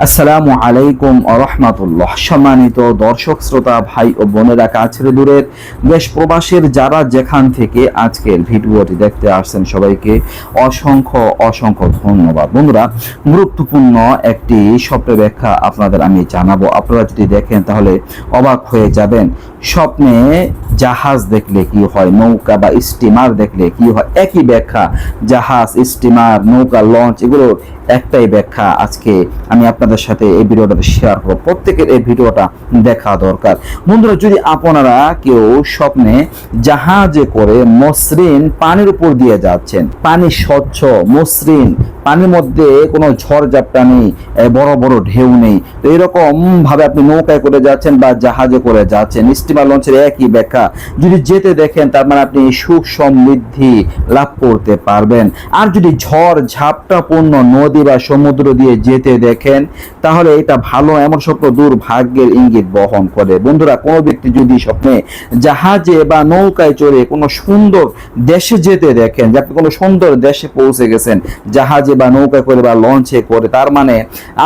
আসসালামু আলাইকুম রহমাতুল্লাহ। সম্মানিত দর্শক, শ্রোতা, ভাই ও বোনেরা, কাছের দূরের দেশ প্রবাসীর যারা যেখান থেকে আজকের ভিডিওটি দেখতে আসছেন সবাইকে অসংখ্য অসংখ্য ধন্যবাদ। বন্ধুরা, গুরুত্বপূর্ণ একটি স্বপ্নের ব্যাখ্যা আপনাদের আমি জানাব। আপনারা যদি দেখেন তাহলে অবাক হয়ে যাবেন। স্বপ্নে জাহাজ দেখলে কি হয়, নৌকা বা স্টিমার দেখলে কি হয়? একই ব্যাখ্যা, জাহাজ, স্টিমার, নৌকা, লঞ্চ, এগুলোর একটাই ব্যাখ্যা আজকে আমি আপনাদের সাথে এই ভিডিওটা শেয়ার করব প্রত্যেকের এই ভিডিওটা দেখা দরকার। বন্ধুরা, যদি আপনারা কেউ স্বপ্নে জাহাজে করে মসৃণ পানির উপর দিয়ে যাচ্ছেন, পানি স্বচ্ছ, মসৃণ পানির মধ্যে কোনো ঝড় ঝাপটা নেই বড় বড় ঢেউ নেই। তো এরকম ভাবে আপনি নৌকায় করে যাচ্ছেন বা জাহাজে করে যাচ্ছেন, স্টিমার লঞ্চের একই ব্যাখ্যা। যদি যেতে দেখেন, তার মানে আপনি সুখ সমৃদ্ধি লাভ করতে পারবেন। আর যদি ঝড় ঝাপটাপূর্ণ নদী বা সমুদ্র দিয়ে যেতে দেখেন, তাহলে এটা ভালো, এমন স্বপ্ন দুর্ভাগ্যের ইঙ্গিত বহন করে। বন্ধুরা, কোনো ব্যক্তি যদি স্বপ্নে জাহাজে বা নৌকায় চড়ে কোনো সুন্দর দেশে যেতে দেখেন, যে আপনি কোনো সুন্দর দেশে পৌঁছে গেছেন, জাহাজে বা নৌকা করে বা লঞ্চে করে, তার মানে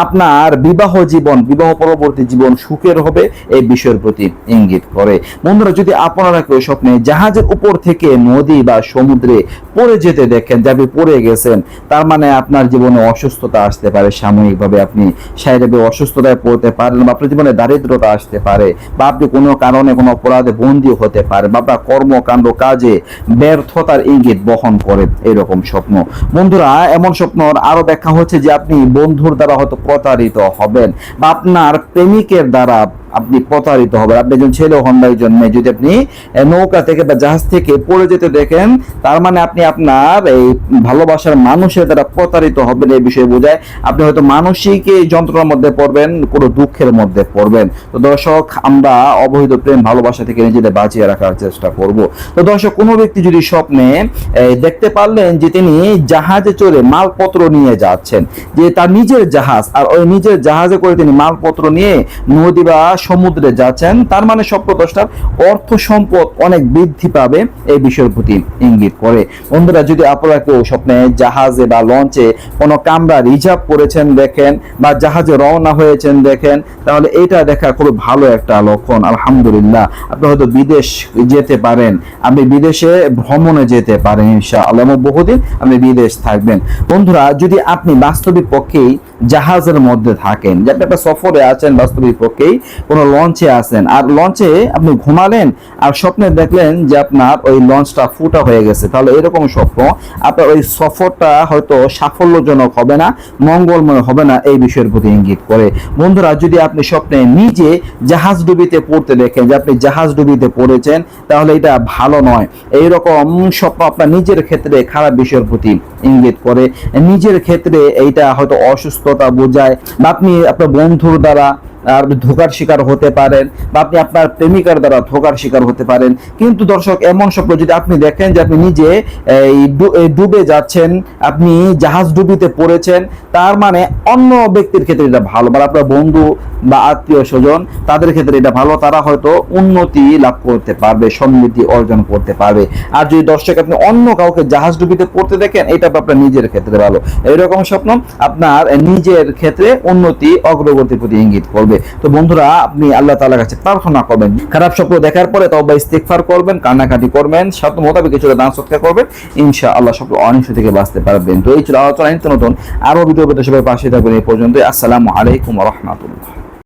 আপনার বিবাহ জীবন, বিবাহ পরবর্তী জীবন সুখের হবে এই বিষয়ের প্রতি ইঙ্গিত করে। বন্ধুরা, যদি আপনারা কেউ স্বপ্নে জাহাজের উপর থেকে নদী বা সমুদ্রে পড়ে যেতে দেখেন যে আপনি পড়ে গেছেন, তার মানে আপনার জীবনে অসুস্থতা আসতে পারে, সাময়িকভাবে আপনি শারীরিক অসুস্থতায় পড়তে পারেন বা আপনার জীবনে দারিদ্রতা আসতে পারে বা আপনি কোনো কারণে কোনো অপরাধে বন্দী হতে পারে বা আপনার কর্মকাণ্ড কাজে ব্যর্থতার ইঙ্গিত বহন করে, এরকম স্বপ্ন। বন্ধুরা, এমন স্বপ্নর আরও ব্যাখ্যা হচ্ছে যে আপনি বন্ধুর দ্বারা হয়তো প্রতারিত হবেন বা আপনার প্রেমিকের দ্বারা আপনি প্রতারিত হবেন। আপনি একজন ছেলে হন বা একজন মেয়ে। যদি আপনি নৌকা থেকে বা জাহাজ থেকে পড়ে যেতে দেখেন, তার মানে আপনি আপনার এই ভালোবাসার মানুষের দ্বারা প্রতারিত হবেন এই বিষয়ে বোঝায়। আপনি হয়তো মানসিক এই যন্ত্রণার মধ্যে পড়বেন, কোনো দুঃখের মধ্যে পড়বেন। তো দর্শক, আমরা অবৈধ প্রেম ভালোবাসা থেকে নিজেদের বাঁচিয়ে রাখার চেষ্টা করব। তো দর্শক, কোনো ব্যক্তি যদি স্বপ্নে দেখতে পারলেন যে তিনি জাহাজে চড়ে মালপত্র নিয়ে যাচ্ছেন, যে তার নিজের জাহাজ, আর ওই নিজের জাহাজে করে তিনি মালপত্র নিয়ে নদী বা সমুদ্রে যাচ্ছেন, তার মানে স্বপ্নদ্রষ্টার অর্থ সম্পদ অনেক বৃদ্ধি পাবে এই বিষয়ের প্রতি ইঙ্গিত করে। বন্ধুরা, যদি আপনারা কেউ স্বপ্নে জাহাজে বা লঞ্চে কোনো কামরা রিজার্ভ করেছেন দেখেন বা জাহাজে রওনা হয়েছেন দেখেন, তাহলে এটা দেখা খুব ভালো একটা লক্ষণ, আলহামদুলিল্লাহ। আপনি হয়তো বিদেশ যেতে পারেন, আপনি বিদেশে ভ্রমণে যেতে পারেন, ইনশাআল্লাহ। এবং বহুদিন আপনি বিদেশ থাকবেন। বন্ধুরা, যদি আপনি বাস্তবিক পক্ষেই জাহাজের মধ্যে থাকেন, যে আপনি একটা সফরে আছেন বাস্তবিক পক্ষেই কোনো লঞ্চে আছেন। আর লঞ্চে আপনি ঘুমালেন আর স্বপ্নে দেখলেন যে আপনার ওই লঞ্চটা ফুটা হয়ে গেছে। তাহলে এরকম স্বপ্ন, আপনার ওই সফরটা হয়তো সাফল্যজনক হবে না, মঙ্গলময় হবে না, এই বিষয়ের প্রতি ইঙ্গিত করে। বন্ধুরা, যদি আপনি স্বপ্নে নিজে জাহাজ ডুবিতে পড়তে দেখেন, যে আপনি জাহাজ ডুবিতে পড়েছেন, তাহলে এটা ভালো নয়। এইরকম স্বপ্ন আপনার নিজের ক্ষেত্রে খারাপ বিষয়ের প্রতি ইঙ্গিত করে। নিজের ক্ষেত্রে এইটা হয়তো অসুস্থতা বোঝায় বা আপনি আপনার বন্ধুর দ্বারা আর ধোকার শিকার হতে পারেন বা আপনি আপনার প্রেমিকার দ্বারা ধোকার শিকার হতে পারেন। কিন্তু দর্শক, এমন স্বপ্ন যদি আপনি দেখেন যে আপনি নিজে এই ডুবে যাচ্ছেন, আপনি জাহাজ ডুবিতে পড়েছেন, তার মানে অন্য ব্যক্তির ক্ষেত্রে এটা ভালো মানে আপনার বন্ধু বা আত্মীয় স্বজন, তাদের ক্ষেত্রে এটা ভালো, তারা হয়তো উন্নতি লাভ করতে পারবে, সমৃদ্ধি অর্জন করতে পারবে। আর যদি দর্শক, আপনি অন্য কাউকে জাহাজ ডুবিতে পড়তে দেখেন, এটা আপনার নিজের ক্ষেত্রে ভালো। এরকম স্বপ্ন আপনার নিজের ক্ষেত্রে উন্নতি, অগ্রগতির প্রতি ইঙ্গিত করবে। তো বন্ধুরা, আপনি আল্লাহ তালার কাছে প্রার্থনা করবেন। খারাপ স্বপ্ন দেখার পরে তবে ইস্তেকফার করবেন, কান্নাকাটি করবেন সাথে মোতাবেক কিছু দান সৎকার করবেন ইনশা আল্লাহ স্বপ্ন অনিশ্চয় থেকে বাঁচতে পারবেন। তো এই ছিল আলোচনা, নিত্য নতুন আরও ভিডিও পেতে সবাই পাশে থাকবেন। এই পর্যন্ত আসসালামু আলাইকুম রহমতুল্লাহ।